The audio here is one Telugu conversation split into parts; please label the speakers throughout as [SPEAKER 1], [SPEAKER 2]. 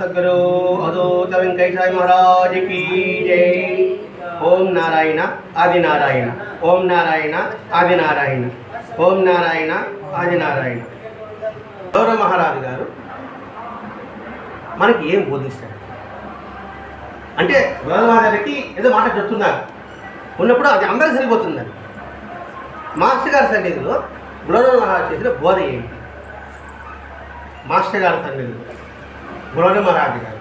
[SPEAKER 1] సద్గురు అదూత వెంకటేశ్వర మహారాజ్కి జై. ఓం నారాయణ ఆది నారాయణ ఓం నారాయణ ఆది నారాయణ ఓం నారాయణ ఆది నారాయణ గౌరవ మహారాజు గారు మనకి ఏం బోధిస్తారు? అంటే గౌరవ మహారాజుకి ఏదో మాట చెప్తున్నారు. ఉన్నప్పుడు అది అందరూ సరిపోతుందండి మాస్టర్ గారి సన్నిధిలో గౌరవ మహారాజు చేసిన బోధ ఏంటి? మాస్టర్ గారి సన్నిధిలో. గౌరవ గారు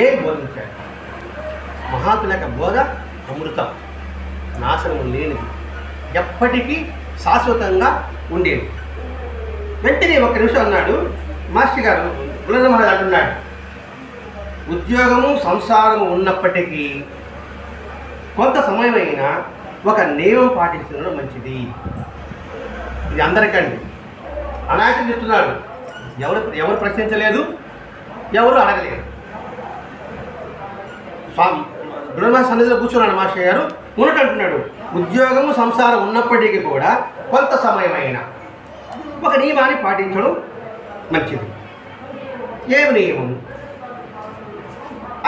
[SPEAKER 1] ఏం బోధించారు మహాత్ముల యొక్క బోధ అమృతం నాశనం లేనిది ఎప్పటికీ శాశ్వతంగా ఉండేది వెంటనే ఒక నిమిషం అన్నాడు మాస్టర్ గారు గుణ మహారాజు అంటున్నాడు ఉద్యోగము సంసారము ఉన్నప్పటికీ కొంత సమయమైనా ఒక నియమం పాటించడం మంచిది ఇది అందరికండి అనాయకుడు చెప్తున్నాడు ఎవరు ఎవరు ప్రశ్నించలేదు ఎవరు అడగలేరు. స్వామి బ్రహ్మ సన్నిధిలో కూర్చున్నాడు మాస్టర్ గారు. ఉన్నట్టు అంటున్నాడు ఉద్యోగము సంసారం ఉన్నప్పటికీ కూడా కొంత సమయమైన ఒక నియమాన్ని పాటించడం మంచిది. ఏమి నియమం?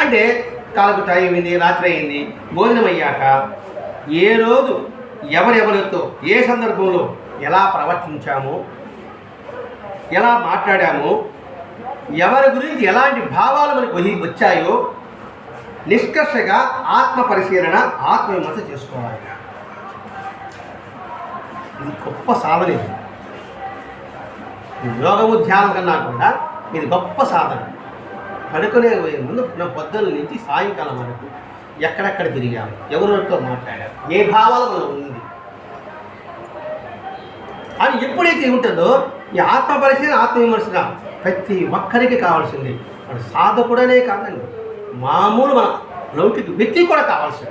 [SPEAKER 1] అంటే కాలకు టైం అయింది రాత్రి అయింది భోజనం అయ్యాక ఏ రోజు ఎవరెవరితో ఏ సందర్భంలో ఎలా ప్రవర్తించామో ఎలా మాట్లాడామో ఎవరి గురించి ఎలాంటి భావాలు మనకు వచ్చాయో నిష్కర్షగా ఆత్మ పరిశీలన ఆత్మవిమర్శ చేసుకోవాలి. ఇది గొప్ప సాధన ఇది. యోగము ధ్యానం కన్నా కూడా ఇది గొప్ప సాధన. పడుకునే పోయే ముందు నా పొద్దున్న నుంచి సాయంకాలం వరకు ఎక్కడెక్కడ తిరిగాము ఎవరితో మాట్లాడాము ఏ భావాలు మనం ఉంది. అని ఎప్పుడైతే ఉంటుందో ఈ ఆత్మ పరిశీలన ఆత్మవిమర్శ ప్రతి ఒక్కరికి కావాల్సింది. మన సాధకుడనే కాదండి. మామూలు మన లౌకిక వ్యక్తి కూడా కావాల్సింది.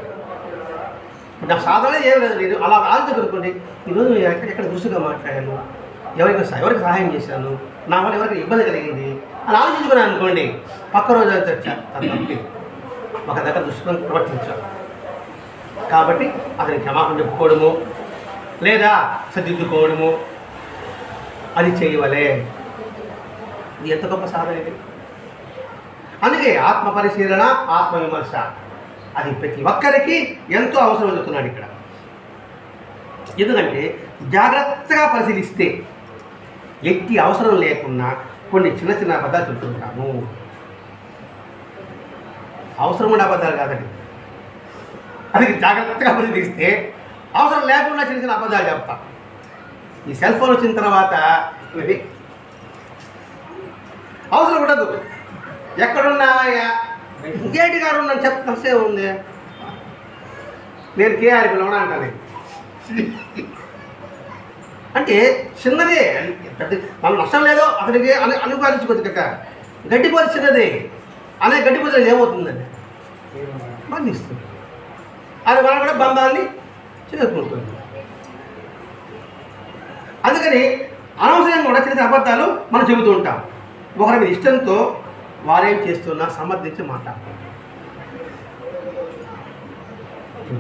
[SPEAKER 1] నా సాధన ఏం లేదు. నేను అలా ఆలోచించుకోండి ఈరోజు ఎక్కడ ఎక్కడ దురుసుగా మాట్లాడాను? ఎవరికి సహ- ఎవరికి సహాయం చేశాను? నా వల్ల ఎవరికి ఇబ్బంది కలిగింది? అని ఆలోచించుకున్నాను అనుకోండి పక్క రోజు అయితే తప్పింది ఒక దగ్గర దుష్టుగా ప్రవర్తించాను కాబట్టి అతని క్షమాపణ చెప్పుకోవడము లేదా సర్దిద్దుకోవడము అది చేయవలే. ఇది ఎంత గొప్ప సాధన ఇది? అందుకే ఆత్మ పరిశీలన ఆత్మ విమర్శ. అది ప్రతి ఒక్కరికి ఎంతో అవసరం చెప్తున్నాడు ఇక్కడ. ఎందుకంటే జాగ్రత్తగా పరిశీలిస్తే ఎట్టి అవసరం లేకున్నా కొన్ని చిన్న చిన్న అబద్ధాలు చెప్తుంటాము. అవసరం ఉండే అబద్ధాలు కాదండి. అది జాగ్రత్తగా పరిశీలిస్తే అవసరం లేకుండా చిన్న చిన్న అబద్ధాలు చెప్తాం. ఈ సెల్ ఫోన్ వచ్చిన తర్వాత అవసరం ఉండదు. ఎక్కడున్నావయ్యా ఇంకేటి గారు ఉన్నాను చెప్తే ఉంది. నేను కేఆర్ పిలవడం అంటాను అంటే చిన్నదే. పెద్ద మనం నష్టం లేదో. అతనికి అను అనుపాదించుకోవచ్చు కక్క గడ్డిపోతే చిన్నదే. అనే గడ్డిపోతే ఏమవుతుందండి? బంధిస్తుంది అది మనం కూడా బంధాన్ని చేసుకుంటుంది అందుకని అనవసరంగా కూడా చిన్న చిన్న అబద్ధాలు మనం చెబుతూ ఉంటాం. ఒకరి మీద ఇష్టంతో వారేం చేస్తున్నా సమర్థించి మాట్లాడతారు.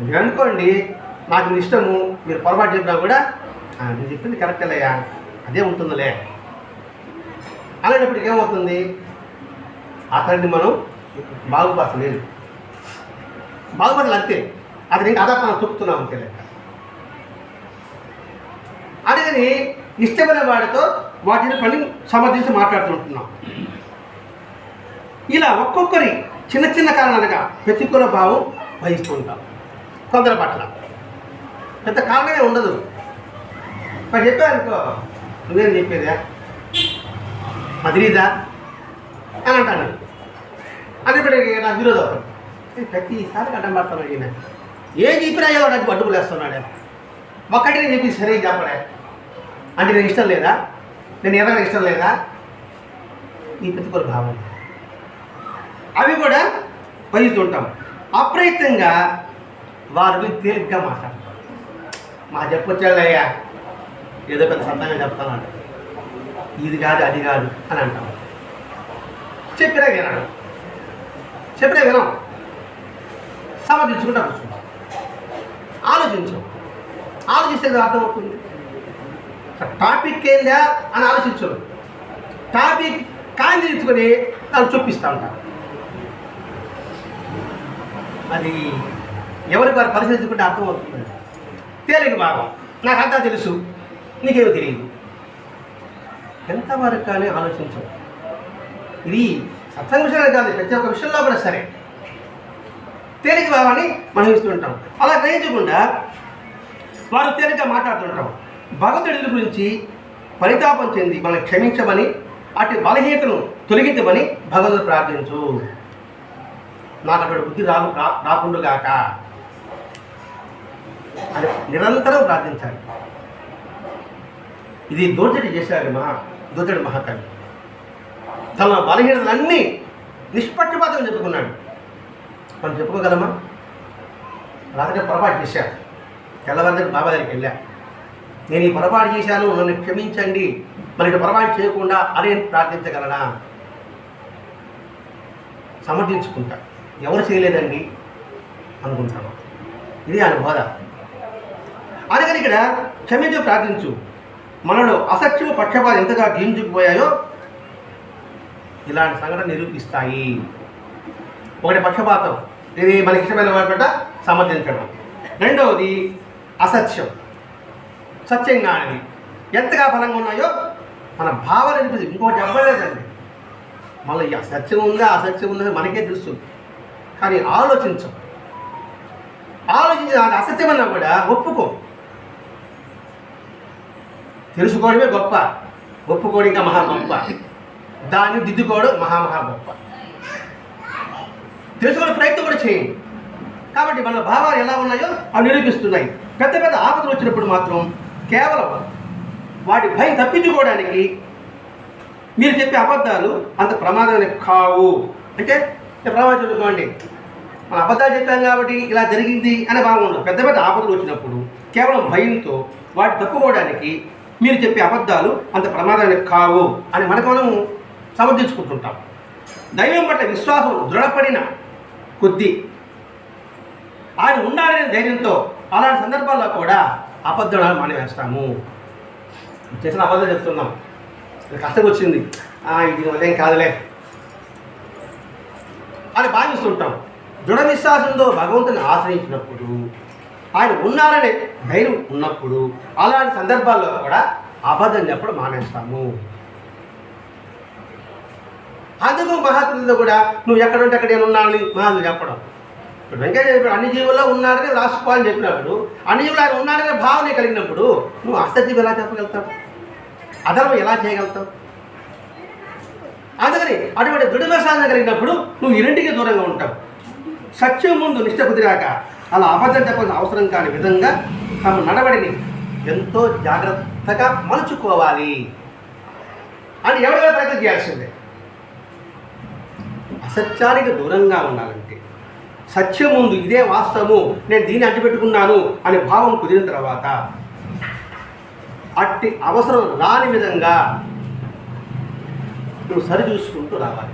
[SPEAKER 1] మీరు అనుకోండి నాకు మీ ఇష్టము మీరు పొరపాటు చెప్పినా కూడా నేను చెప్పింది కరెక్టేలయ్యా అదే ఉంటుందిలే. అలాంటప్పటికి ఏమవుతుంది? అతడిని మనం బాగుపరచలేదు బాగుపడాలి అంతే. అతని ఇంకా అదా మనం తొక్కుతున్నాం అంతే లెక్క అందుకని ఇష్టమైన వాడితో వాటిని పని సమర్థించి మాట్లాడుతుంటున్నాం. ఇలా ఒక్కొక్కరి చిన్న చిన్న కారణాలుగా ప్రతికూల భావం వహిస్తూ ఉంటాం కొందరి పట్ల. పెద్ద కారణమే ఉండదు. మరి చెప్పానుకో నేను చెప్పేదా? మదిలీదా అని అంటాను. అది ఇప్పుడు నాకు విరోధం. అవుతాడు ప్రతిసారి అడ్డం పడుతున్నాడు ఈయన. ఏం చెప్పినా ఏదో నాకు అడ్డుకులు వేస్తున్నాడే ఒక్కటి నేను చెప్పి సరే చెప్పడే అంటే నేను ఇష్టం లేదా? నేను ఎవరైనా ఇష్టం లేదా? నీ ప్రతికూల భావం. అవి కూడా వహిస్తుంటాం అప్రయత్నంగా వారి గురించి తేలిగ్గా మాట్లాడతాం. మా చెప్పొచ్చాళ్ళయ్యా ఏదో పెద్ద సొంతంగా చెప్తాను ఇది కాదు అది కాదు అని అంటాం. చెప్పినా వినాడు. చెప్పినా వినాం. సమర్థించుకుంటా కూర్చుంటాం. ఆలోచించం. ఆలోచిస్తే అర్థమవుతుంది. టాపిక్ ఏందా అని ఆలోచించరు. టాపిక్ కాంతి తీసుకొని దాన్ని చూపిస్తూ ఉంటారు అది ఎవరికి వారు పరిశీలించుకుంటే అర్థమవుతుంది తేలిక భాగం నాకు అంతా తెలుసు. నీకేమో తెలియదు. ఎంతవరకు కానీ ఆలోచించవు ఇది సత్సంగ విషయాలు కాదు ప్రతి ఒక్క విషయంలో కూడా సరే. తేలిక భావాన్ని మనం ఇస్తుంటాం అలా గ్రహించకుండా వారు తేలిక మాట్లాడుతుంటాం భగవంతుడి గురించి పరితాపం చెంది మనం క్షమించమని అటు బలహీనతను తొలగించమని భగవంతుడు ప్రార్థించు. నాకు అక్కడ బుద్ధి రా రా- రాకుండుగాక అని నిరంతరం ప్రార్థించాలి. ఇది దోచడి చేశాడు మహా దోచడి మహాకవి. తన బలహీనతలన్నీ నిష్పక్షపాతం చెప్పుకున్నాడు. మనం చెప్పుకోగలమా? రాత్రి పొరపాటు చేశాను తెల్లవారి బాబా దగ్గరికి వెళ్ళా. నేను ఈ పొరపాటు చేశాను నన్ను క్షమించండి. మరి పొరపాటు చేయకుండా అని నేను ప్రార్థించగలనా? సమర్థించుకుంటా. ఎవరు చేయలేదండి? అనుకుంటాను. ఇది ఆయన బోధ. అందుకని ఇక్కడ క్షమించి ప్రార్థించు. మనలో అసత్యము పక్షపాతం ఎంతగా జీవించుకుపోయాయో ఇలాంటి సంఘటన నిరూపిస్తాయి. ఒకటి పక్షపాతం. ఇది మనకి ఇష్టమైన వాటి సమర్థించడం. రెండవది అసత్యం. సత్యంగా అనేది ఎంతగా బలంగా ఉన్నాయో మన భావన అనిపిస్తుంది ఇంకోటి చెప్పలేదండి. మళ్ళీ ఈ అసత్యం ఉందా అసత్యం ఉందా మనకే తెలుసు కానీ ఆలోచించం. ఆలోచించి అది అసత్యమన్నా కూడా ఒప్పుకో. తెలుసుకోవడమే గొప్ప. ఒప్పుకోవడం ఇంకా మహా గొప్ప. దాన్ని దిద్దుకోవడం మహా మహా గొప్ప. తెలుసుకునే ప్రయత్నం కూడా చేయండి. కాబట్టి మన భావాలు ఎలా ఉన్నాయో అవి నిరూపిస్తున్నాయి. పెద్ద పెద్ద ఆపదలు వచ్చినప్పుడు మాత్రం కేవలం వాటి భయం తప్పించుకోవడానికి మీరు చెప్పే అబద్ధాలు అంత ప్రమాదానికి కావు. అంటే ప్రమాదం చెప్పుకోండి మన అబద్ధాలు చెప్పాం కాబట్టి ఇలా జరిగింది అనే భావం పెద్ద పెద్ద ఆపదలు వచ్చినప్పుడు కేవలం భయంతో వాటి తప్పుకోవడానికి మీరు చెప్పే అబద్ధాలు అంత ప్రమాదానికి కావు అని మనకు మనం సమర్థించుకుంటుంటాం. దైవం పట్ల విశ్వాసం దృఢపడిన కొద్దీ ఆయన ఉండాలనే ధైర్యంతో అలాంటి సందర్భాల్లో కూడా అబద్ధాలు మానేస్తాము. చేసిన అబద్ధం చెప్తున్నాం. కష్టం వచ్చింది. ఇది వల్లేం కాదులే. అని భావిస్తుంటాం. దృఢ విశ్వాసంతో భగవంతుని ఆశ్రయించినప్పుడు ఆయన ఉన్నారనే ధైర్యం ఉన్నప్పుడు అలాంటి సందర్భాల్లో కూడా అబద్ధం చెప్పడం మానేస్తాము. అందుకు మహాత్ములతో కూడా నువ్వు ఎక్కడుంటే అక్కడ నేను ఉన్నానని మహాత్ములు చెప్పడం. ఇప్పుడు వెంకయ్య చెప్పాడు అన్ని జీవుల్లో ఉన్నాడని రాసుకోవాలని చెప్పినప్పుడు అన్ని జీవులు ఆయన ఉన్నాడనే భావన కలిగినప్పుడు నువ్వు అసత్యం ఎలా చెప్పగలుగుతావు? అధర్మం ఎలా చేయగలుగుతావు? అందుకని అటువంటి దృఢ సాధన కలిగినప్పుడు నువ్వు ఈ దూరంగా ఉంటావు. సత్యం ముందు నిష్ట కుదిరాక అలా అబద్ధం చెప్పాల్సిన అవసరం కాని విధంగా తమ నడవడిని ఎంతో జాగ్రత్తగా మలుచుకోవాలి. అని ఎవరైనా ప్రయత్నం చేయాల్సిందే? అసత్యానికి దూరంగా ఉండాలంటే సత్యం ముందు ఇదే వాస్తవము నేను దీన్ని అంటిపెట్టుకున్నాను అనే భావం కుదిరిన తర్వాత అట్టి అవసరం రాని విధంగా నువ్వు సరి చూసుకుంటూ రావాలి.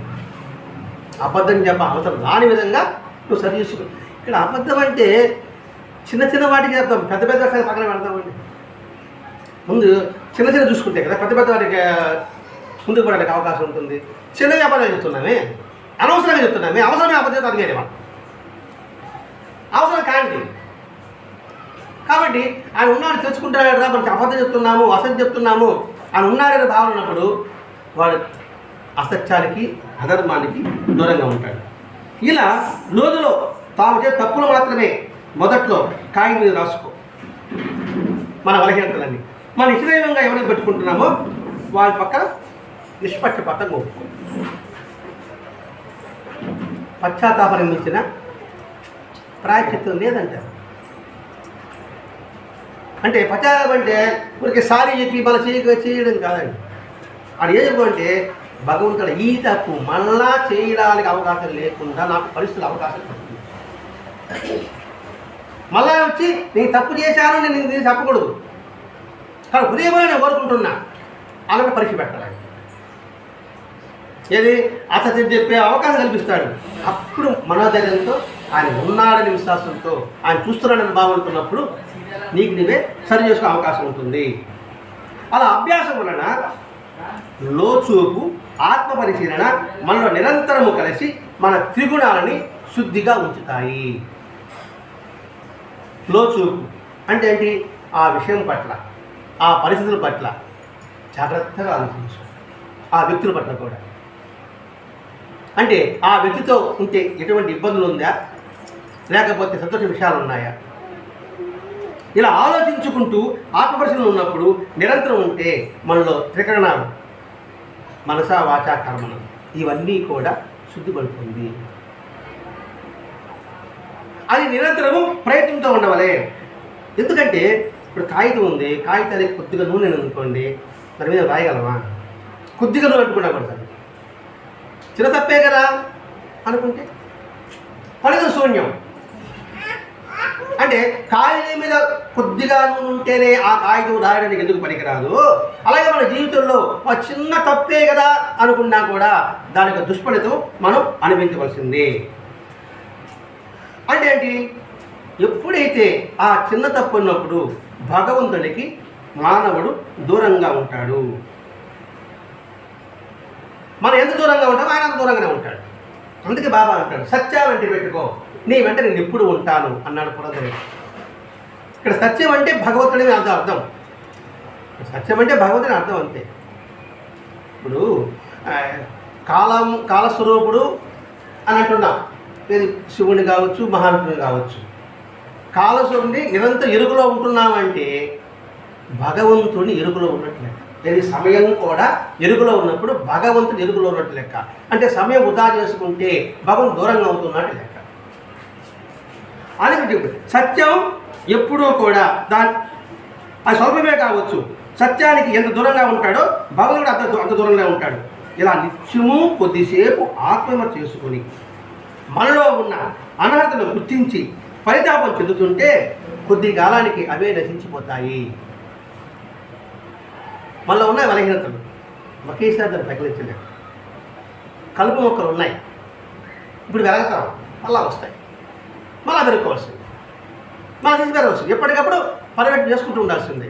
[SPEAKER 1] అబద్ధం చెప్ప అవసరం రాని విధంగా నువ్వు సరి చూసుకు. ఇక్కడ అబద్ధం అంటే చిన్న చిన్న వాటికి చెప్తాం పెద్ద పెద్ద సంగతి పక్కన పెడతామండి ముందు చిన్న చిన్న చూసుకుంటే కదా పెద్ద పెద్ద వాటికి ముందుకు పడడానికి అవకాశం ఉంటుంది. చిన్న వ్యాపారాలు చెప్తున్నామే అనవసరంగా చెప్తున్నామే అవసరమే అబద్ధం అడిగేది మనం అవసరం కాంతి కాబట్టి ఆయన ఉన్నాడు తెలుసుకుంటాడు కదా మనకి అబద్ధం చెప్తున్నాము అసత్యం చెప్తున్నాము ఆయన ఉన్నాడనే భావన ఉన్నప్పుడు వాడు అసత్యానికి అధర్మానికి దూరంగా ఉంటాడు. ఇలా లోతులో తాము చేసే తప్పులు మాత్రమే మొదట్లో కాగి మీద రాసుకో. మన బలహీనతలన్నీ. మన ఇష్టదైవంగా ఎవరిని పెట్టుకుంటున్నామో వాళ్ళ పక్కన నిష్పక్షపాతంగా ఒప్పుకో పశ్చాత్తాపం ఇచ్చిన ప్రాయచిత్తం లేదంటారు. అంటే పచారం అంటే ఊరికి సారీ చెప్పి మన చేయక చేయడం కాదండి. అది ఏం చెప్పంటే భగవంతుడు ఈ తప్పు మళ్ళా చేయడానికి అవకాశం లేకుండా నాకు పరిస్థితులు అవకాశం పడుతుంది మళ్ళా వచ్చి నేను తప్పు చేశాను నేను ఇది చెప్పకూడదు. కానీ హృదయంలో నేను కోరుకుంటున్నా. అలాంటి పరీక్ష పెట్టాలి ఏది? అతను చెప్పే అవకాశం కల్పిస్తాడు. అప్పుడు మనోధైర్యంతో ఆయన ఉన్నాడని విశ్వాసంతో ఆయన చూస్తున్నాడని భావంతున్నప్పుడు నీకు నీవే సరి చేసుకునే అవకాశం ఉంటుంది. అలా అభ్యాసం వలన లోచూపు ఆత్మ పరిశీలన మనలో నిరంతరము కలిసి మన త్రిగుణాలని శుద్ధిగా ఉంచుతాయి. లోచూపు అంటే ఏంటి? ఆ విషయం పట్ల ఆ పరిస్థితుల పట్ల జాగ్రత్తగా ఆలోచించు. ఆ వ్యక్తుల పట్ల కూడా. అంటే ఆ వ్యక్తితో ఉంటే ఎటువంటి ఇబ్బందులు ఉందా? లేకపోతే సంతోష విషయాలు ఉన్నాయా ఇలా ఆలోచించుకుంటూ ఆత్మపరిశీలన ఉన్నప్పుడు నిరంతరం ఉంటే మనలో త్రికరణాలు మనస వాచా కర్మణ ఇవన్నీ కూడా శుద్ధిపడుతుంది అది నిరంతరము ప్రయత్నంతో ఉండవలే. ఎందుకంటే ఇప్పుడు కాగితం ఉంది కాగితానికి కొద్దిగా నూనె అనుకోండి దాని మీద రాయగలమా? కొద్దిగా నూనె అనుకున్నా కూడా చిన్న తప్పే కదా అనుకుంటే? పడదు శూన్యం. అంటే కాగితం మీద కొద్దిగా నూనె ఉంటేనే ఆ కాగితం రాయడానికి ఎందుకు పనికిరాదు? అలాగే మన జీవితంలో ఒక చిన్న తప్పే కదా అనుకున్నా కూడా దాని యొక్క దుష్ఫలితం మనం అనుభవించవలసింది. అంటే ఏంటి? ఎప్పుడైతే ఆ చిన్న తప్పు ఉన్నప్పుడు భగవంతుడికి మానవుడు దూరంగా ఉంటాడు. మనం ఎంత దూరంగా ఉంటామో ఆయన అంత దూరంగానే ఉంటాడు. అందుకే బాబా అంటాడు సత్యాలు అంటే పెట్టుకో. నీ వెంట నేను ఎప్పుడు ఉంటాను అన్నాడు పురంధరుడు. ఇక్కడ సత్యం అంటే భగవంతుడిని అర్థం అర్థం. సత్యం అంటే భగవంతుని అర్థం అంతే. ఇప్పుడు కాలం కాలస్వరూపుడు అని అంటున్నాం. ఇది శివుని కావచ్చు మహావిష్ణుని కావచ్చు. కాలస్వరుని నిరంతరం ఇరుకులో ఉంటున్నామంటే భగవంతుని ఇరుకులో ఉన్నట్టు లెక్క. సమయం కూడా ఎరుకులో ఉన్నప్పుడు భగవంతుని ఎరుకులో ఉన్నట్టు లెక్క. అంటే సమయం వృధా చేసుకుంటే భగవంతు దూరంగా అవుతున్నట్టు లెక్క. అది చెప్పి సత్యం ఎప్పుడూ కూడా దాని అది స్వల్పమే కావచ్చు. సత్యానికి ఎంత దూరంగా ఉంటాడో భగవంతుడు అంత అంత దూరంగా ఉంటాడు. ఇలా నిత్యము కొద్దిసేపు ఆత్మహత్య చేసుకొని మనలో ఉన్న అనర్హతను గుర్తించి పరితాపం చెందుతుంటే కొద్ది కాలానికి అవే నశించిపోతాయి. మనలో ఉన్నాయి బలహీనతలు ఒకేసారి దాన్ని ప్రకటించలేదు కలుపు మొక్కలు ఉన్నాయి. ఇప్పుడు వెలగతాం. మళ్ళా వస్తాయి. మళ్ళా పెరుక్కోవాల్సింది. మళ్ళీ తీసి పెరగవలసింది ఎప్పటికప్పుడు పర్యవేక్షణ చేసుకుంటూ ఉండాల్సిందే.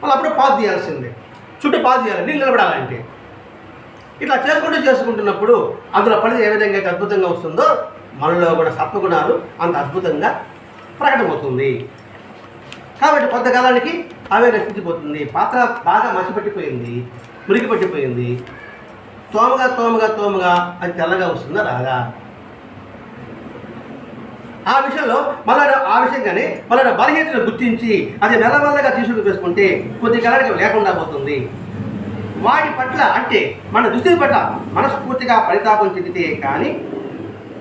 [SPEAKER 1] మళ్ళీ అప్పుడు పాత తీయాల్సిందే. చుట్టూ పాత తీయాలి నీళ్ళు నిలబడాలంటే. ఇట్లా చేసుకుంటూ చేసుకుంటున్నప్పుడు అందులో పని ఏ విధంగా అయితే అద్భుతంగా వస్తుందో మనలో కూడా సత్వగుణాలు అంత అద్భుతంగా ప్రకటమవుతుంది. కాబట్టి కొంతకాలానికి అవే నశించిపోతుంది పాత్ర బాగా మసిపట్టిపోయింది మురికి పట్టిపోయింది తోమగా తోమగా తోమగా అది తెల్లగా వస్తుందా రాగా ఆ విషయంలో మళ్ళా ఆ విషయంగానే మళ్ళా బలహీనతను గుర్తించి అది మెల్లమెల్లగా తీసుకు వేసుకుంటే కొద్ది కాలానికి లేకుండా పోతుంది. వాటి పట్ల అంటే మన దుస్థితి పట్ల మనస్ఫూర్తిగా పరితాపం చెందితే కానీ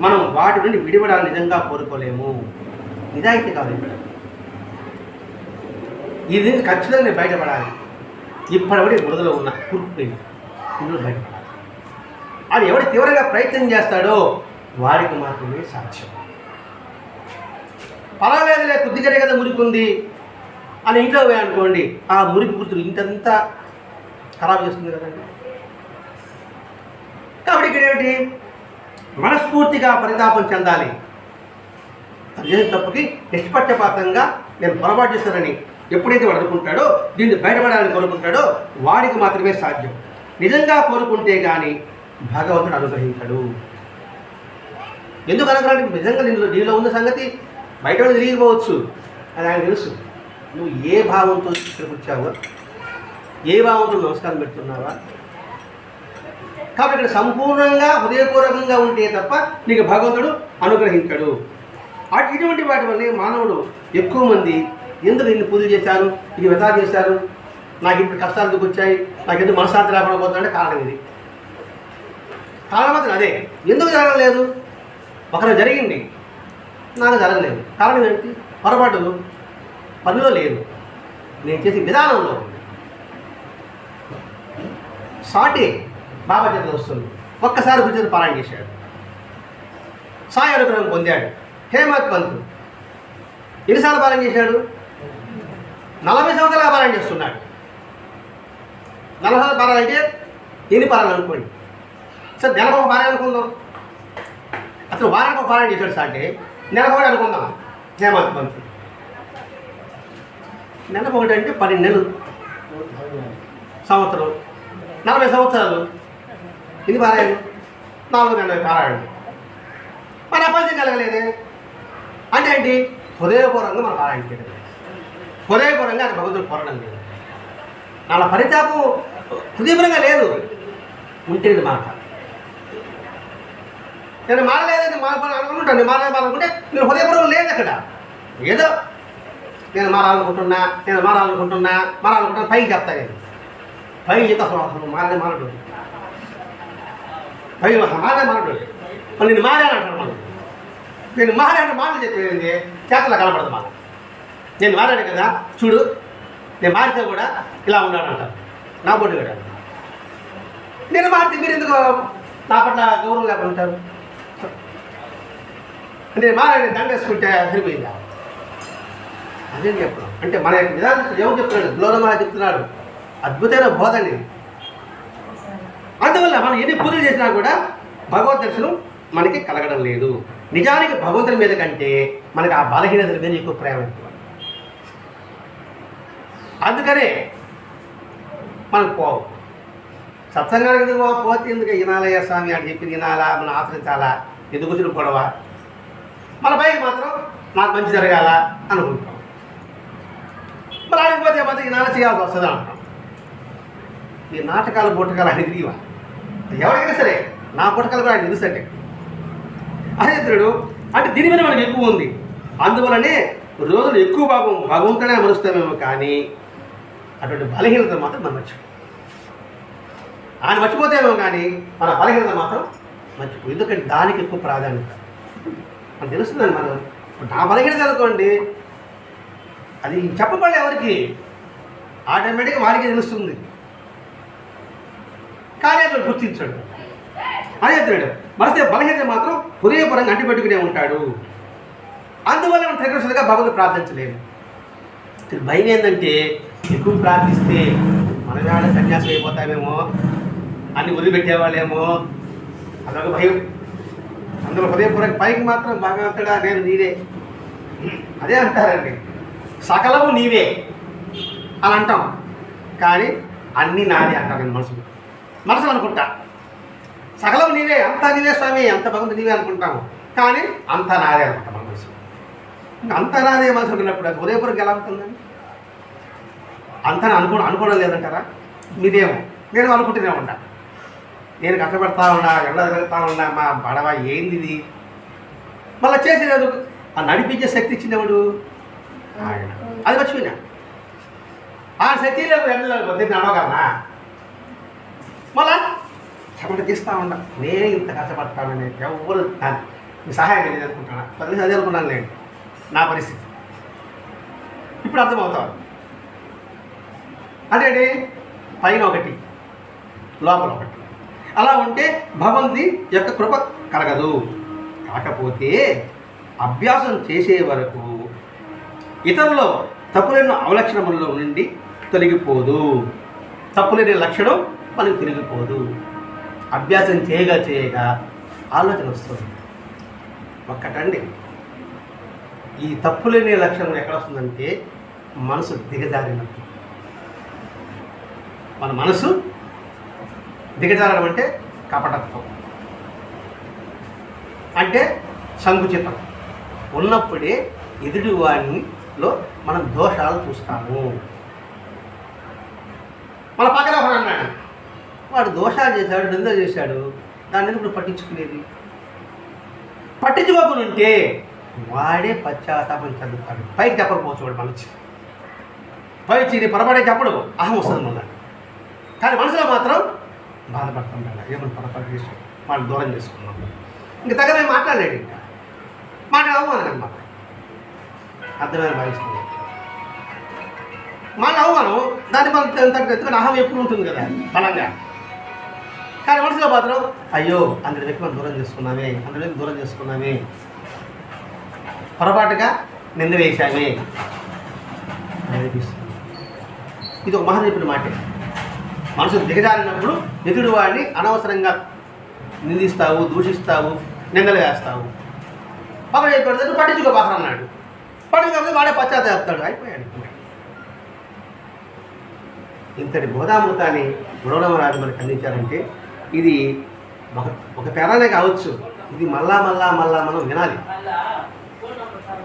[SPEAKER 1] మనం వాటి నుండి విడిపడాలని నిజంగా కోరుకోలేము. నిజాయితీ కాదు ఇక్కడ. ఇది ఖచ్చితంగా నేను బయటపడాలి. ఇప్పటివరకు బురదలో ఉన్న కురుకుపోయింది. ఇందులో బయటపడాలి. అది ఎవడు తీవ్రంగా ప్రయత్నం చేస్తాడో వాడికి మాత్రమే సాక్ష్యం పర్వాలేదులే కొద్దిగానే కదా మురికి ఉంది అని ఇంట్లో పోయి అనుకోండి. ఆ మురికి గుర్తులు ఇంతంతా ఖరాబ్ చేస్తుంది కదండి. కాబట్టి ఇక్కడ ఏమిటి? మనస్ఫూర్తిగా పరితాపం చెందాలి. చేసిన తప్పుకి నిష్పక్షపాతంగా నేను పొరపాటు చేశానని ఎప్పుడైతే వాడు అనుకుంటాడో దీన్ని బయటపడాలని కోరుకుంటాడో వాడికి మాత్రమే సాధ్యం. నిజంగా కోరుకుంటే కానీ భగవంతుడు అనుగ్రహించడు. ఎందుకు అనుగ్రహానికి నిజంగా నీలో నీలో ఉన్న సంగతి బయట వాళ్ళు తిరిగిపోవచ్చు. అది ఆయన తెలుసు. నువ్వు ఏ భావంతో ఇక్కడికి వచ్చావో ఏ భావంతో నమస్కారం పెడుతున్నావా? కాబట్టి ఇక్కడ సంపూర్ణంగా హృదయపూర్వకంగా ఉంటే తప్ప నీకు భగవంతుడు అనుగ్రహించడు. అటు ఇటువంటి వాటి వల్ల మానవుడు ఎక్కువ మంది ఎందుకు ఇన్ని పూజలు చేశాను ఇది వ్యతా చేశారు? నాకు ఇప్పుడు కష్టాలు ఎందుకు వచ్చాయి? నాకు ఎందుకు మనశ్శాంతి రాకుండా పోతుందంటే కారణం ఇది. కారణం అదే. ఎందుకు జరగలేదు? ఒకరు జరిగింది. నాకు జరగలేదు. కారణం ఏంటి పొరపాటు పనిలో లేదు. నేను చేసే విధానంలో ఉంది. సాటి బాబా చేత వస్తుంది. ఒక్కసారి గురించి పారాయణ చేశాడు. సాయి అనుగ్రహం పొందాడు. హేమత్ పంత్. ఎన్నిసార్లు పాలన చేశాడు? నలభై సంవత్సరాలు పాలన చేస్తున్నాడు. నలభై పాలన అంటే ఎన్ని పాలన అనుకోండి? సార్ నెలకు ఒక పాలన అనుకుందాం. అసలు వారానికి ఒక పాలన చేశాడు సార్ అంటే నెలకొకటి అనుకుందాం. హేమంత్ పంత్ నెలకొకటి అంటే పన్నెండు నెలలు. సంవత్సరం. నలభై సంవత్సరాలు. ఇది పారాయణం నాలుగు నెలలు పారాయణం మన అపరిచయం కలగలేదే? అంటే ఏంటి? హృదయపూర్వంగా మనం పారాయణ చేయడం హృదయపూర్వంగా అది భగవంతుడు కోరడం లేదు. వాళ్ళ పరితాపం హృదయపరంగా లేదు. ఉంటేది మాట. నేను మారలేదని మారాలనుకుంటాను నేను మారాలనుకుంటే నేను హృదయపూర్వం లేదు అక్కడ. ఏదో నేను మారాలనుకుంటున్నా నేను మారాలనుకుంటున్నా మారాలనుకుంటున్నా పైకి చెప్తా నేను. పైకి చెప్తా అసలు మారనే మారడు. పై అసలు మారనే మారడు. మరి నేను మారాను అంటాను మనం నేను మారాను మాటలు చెప్పేది చేతలో కనపడదు మాకు. నేను మారాను కదా చూడు. నేను మారితే కూడా ఇలా ఉన్నాడు అంటారు నా బొడ్డు కూడా. నేను మారితే మీరు ఎందుకు నా పట్ల గౌరవం లేకుంటారు ఉంటారు? నేను మారాడు దండేసుకుంటే అదిరిపోయిందా? సరిపోయిందా అదే చెప్పడం అంటే మన యొక్క విధానం ఎవరు చెప్తున్నాడు గ్లోరమాల చెప్తున్నాడు. అద్భుతమైన బోధని అందువల్ల మనం ఎన్ని పూజలు చేసినా కూడా భగవద్ దర్శనం మనకి కలగడం లేదు. నిజానికి భగవంతుని మీద కంటే మనకి ఆ బలహీనతల మీద ఎక్కువ ప్రేమ అందుకనే మనం పోవు. సత్సంగానికి ఎందుకు పోతే ఎందుకు? వినాలయ్య స్వామి అని చెప్పి వినాలా మనం ఆశ్రయించాలా? ఎందుకు వచ్చిన గొడవ? మన పైకి మాత్రం నాకు మంచి జరగాల అనుకుంటాం. మరి ఆడిపోతే పోతే మాత్రం ఈ నాన్న చేయాల్సి వస్తుంది అంటాం. ఈ నాటకాలు బుట్టకాలు ఆయన ఎవరికైనా సరే నా బుట్టకాలు కూడా ఆయన తెలుసండి అదే అంటే దీని మీద మనకు ఎక్కువ ఉంది. అందువలనే రోజులు ఎక్కువ భాగం భగవంతుడే మరుస్తామేమో కానీ అటువంటి బలహీనత మాత్రం మనం మర్చిపో. ఆయన మర్చిపోతేమో కానీ మన బలహీనత మాత్రం మర్చిపో. ఎందుకంటే దానికి ఎక్కువ ప్రాధాన్యత. మనకు తెలుస్తుందండి మనం నా బలహీనత అనుకోండి అది చెప్పబడలే ఎవరికి. ఆటోమేటిక్గా వారికి తెలుస్తుంది. కానీ అతను గుర్తించాడు. అదే అతడు మనసే బలహీనత మాత్రం హృదయపరంగా అంటిపెట్టుకునే ఉంటాడు. అందువల్ల మనం తగినట్టుగా భగవంతుడు ప్రార్థించలేము. భయం ఏంటంటే ఎక్కువ ప్రార్థిస్తే మన వేళ సన్యాసం అయిపోతామేమో అన్ని వదిలిపెట్టేవాళ్ళేమో అదొక భయం. అందులో హృదయపూర్వక పైకి మాత్రం భగవంతుడా నేను నీదే అదే అంటారండి. సకలము నీవే అని అంటాం. కానీ అన్నీ నాదే అంటాను నేను మనసులో. మనసు అనుకుంటా. సకలం నీవే అంతా నీవే స్వామి అంత భగవంతుడు నీవే అనుకుంటాము. కానీ అంతా నాదే అనుకుంటాం మన మనసు. అంత అంతా నాదే మనసు అనుకున్నప్పుడు అది హృదయపూర్వక ఎలా అవుతుందండి అంతా అనుకో అనుకోవడం లేదంటారా? మీదేమో నేను అనుకుంటూనే ఉంటాను నేను కష్టపడతా ఉన్నా ఎండ తిరుగుతా ఉన్నా మా బడవ ఏంది ఇది మళ్ళీ చేసేది ఆ నడిపించే శక్తి ఇచ్చినప్పుడు ఆయన. అది మర్చిపోయినా ఆ శక్తి లేదు ఎండలో వద్ద నడవగలనా? మళ్ళా చెమట తీస్తా ఉన్నా. నేను ఇంత కష్టపడతానని ఎవరు దాన్ని మీ సహాయం లేదు అనుకుంటాను పది అదే అనుకున్నాను నేను నా పరిస్థితి. ఇప్పుడు అర్థమవుతావు అంటే పైన ఒకటి లోపల ఒకటి. అలా ఉంటే భగవంతుని యొక్క కృప కలగదు. కాకపోతే అభ్యాసం చేసే వరకు ఇతరులో తప్పులేని అవలక్షణములలో నుండి తొలగిపోదు. తప్పులేని లక్షణం మనకు తిరిగిపోదు అభ్యాసం చేయగా చేయగా ఆలోచన వస్తుంది. ఒక్కటండి. ఈ తప్పులేని లక్షణం ఎక్కడ వస్తుందంటే మనసు దిగజారినప్పుడు మన మనసు దిగజారడం అంటే కపటత్వం. అంటే సంకుచితం. ఉన్నప్పుడే ఎదుటి వాడినిలో మనం దోషాలు చూస్తాము. మన పక్కన ఒకడు అన్నాడు వాడు దోషాలు చేశాడు నింద చేశాడు. దాన్ని ఇప్పుడు పట్టించుకునేది? పట్టించుకోకుంటే ఉంటే వాడే పశ్చాత్తాపం చదువుతాడు పైకి చెప్పకపోవచ్చు వాడు మనసు పై చీని పొరపాటే చెప్పడు. అహం వస్తుంది మళ్ళీ. కానీ మనసులో మాత్రం బాధపడుతుంటాడు. ఏమని పొరపాటు చేసి వాళ్ళు దూరం చేసుకున్నాం. ఇంక తగ్గ మేము మాట్లాడలేడు ఇంకా. మాట్లాడవు అనమాట అర్థమైన భావిస్తుంది మళ్ళీ అవమానం దాన్ని మనం తగ్గ అహం ఎప్పుడు ఉంటుంది కదా? బలంగా. కానీ మనసులో మాత్రం అయ్యో అందరి వ్యక్తి మనం దూరం చేసుకున్నామే అందరి వ్యక్తి దూరం చేసుకున్నామే. పొరపాటుగా నింద వేశామే. అనిపిస్తుంది. ఇది ఒక మహా చెప్పిన మాటే. మనసు దిగజారినప్పుడు ఎదుడు వాడిని అనవసరంగా నిందిస్తావు దూషిస్తావు నిందలు వేస్తావు. పక్కన చెప్పాడు పట్టించుకో పక్కన అన్నాడు. పట్టించుకోకపోతే వాడే పశ్చాత్తాపుతాడు అయిపోయాడు ఇంతటి బోధామృతాన్ని గుణవరాజు మనకు అందించారంటే ఇది ఒక ఒక పేరానే కావచ్చు. ఇది మళ్ళా మళ్ళా మళ్ళా మనం వినాలి.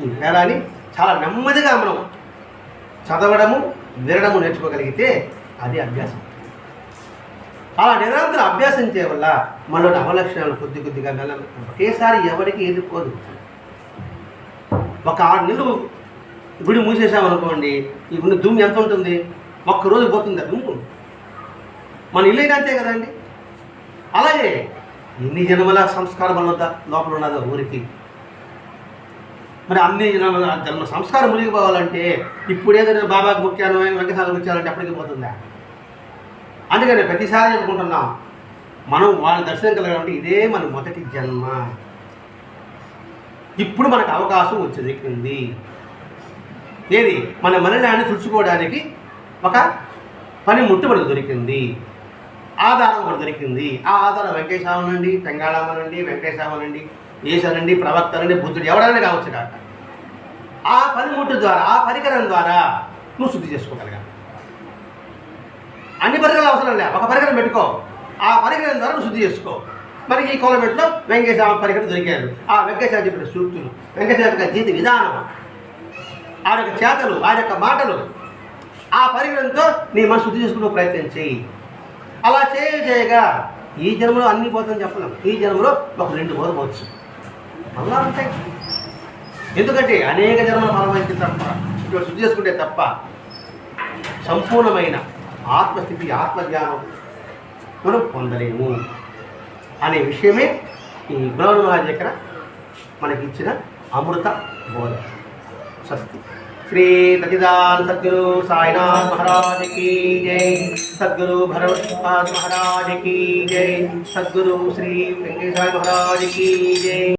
[SPEAKER 1] ఈ పేరాని చాలా నెమ్మదిగా మనం చదవడము వినడము నేర్చుకోగలిగితే అది అభ్యాసం. అలా నిరంతరం అభ్యాసం చేయవల్ల మనలోని అవలక్షణాలు కొద్ది కొద్దిగా మెల్ల ఒకేసారి ఎవరికి ఎదుర్కోదు ఒక ఆరు నెలలు గుడి మూసేసామనుకోండి ఈ గుడి దుమ్ము ఎంత ఉంటుంది? ఒక్కరోజు పోతుంది దుమ్ము. మన ఇల్లు అయినా అంతే కదండి అలాగే ఎన్ని జన్మల సంస్కారం ఉన్నదా లోపల ఉన్నదా ఊరికి? మరి అన్ని జన్మల జన్మ సంస్కారం మునిగిపోవాలంటే ఇప్పుడు ఏదైనా బాబాకి ముఖ్యాను వెంకటాలకు వచ్చారంటే అప్పటికి పోతుందా? అందుకని ప్రతిసారి చెప్పుకుంటున్నాం మనం వాళ్ళ దర్శనం కలగాలంటే ఇదే మన మొదటి జన్మ. ఇప్పుడు మనకు అవకాశం వచ్చింది. ఏది? మన మరణాన్ని తుడుచుకోవడానికి ఒక పనిముట్టు మనకు దొరికింది. ఆధారం ఒకటి దొరికింది. ఆ ఆధారం వెంకటేశ్వరనండి తెంగాళమ్మనండి వెంకటేశ్వరనండి ఈశ్వరండి ప్రవక్తనండి బుద్ధుడు ఎవరైనా కావచ్చు కాక. ఆ పనిముట్టు ద్వారా ఆ పరికరం ద్వారా నువ్వు శుద్ధి చేసుకోగలగాలి. అన్ని పరికరాలు అవసరం లే. ఒక పరికరం పెట్టుకో. ఆ పరికరం ద్వారా శుద్ధి చేసుకో. మరి ఈ కోలమెట్లో వెంకటేశ్వర పరికరం దొరికారు ఆ వెంకటేశ్వర చెప్పిన సూక్తులు. వెంకటేశ్వర యొక్క జీవిత విధానం. ఆ యొక్క చేతలు ఆ యొక్క మాటలు. ఆ పరికరంతో నీ మనసు శుద్ధి చేసుకునే ప్రయత్నం చేయి. అలా చేయ చేయగా ఈ జన్మలో అన్ని పోతుందని చెప్పలేం. ఈ జన్మలో ఒక రెండు పోవచ్చు. అలా ఉంటాయి. ఎందుకంటే అనేక జన్మల ఫలం తప్ప ఇప్పుడు శుద్ధి చేసుకుంటే తప్ప సంపూర్ణమైన ఆత్మస్థితి ఆత్మజ్ఞానం మనం పొందలేము అనే విషయమే ఈ గులాబు మహారాజ్ దగ్గర మనకిచ్చిన అమృత బోధ. స్వస్తి. శ్రీ ప్రతిదాన్ సద్గురు సాయినాథ్ మహారాజ్ కీ జై. సద్గురు భరవత్పాద్ మహారాజ్ కీ జై. సద్గురు శ్రీ వెంకటేశ్వర మహారాజ్ కీ జై.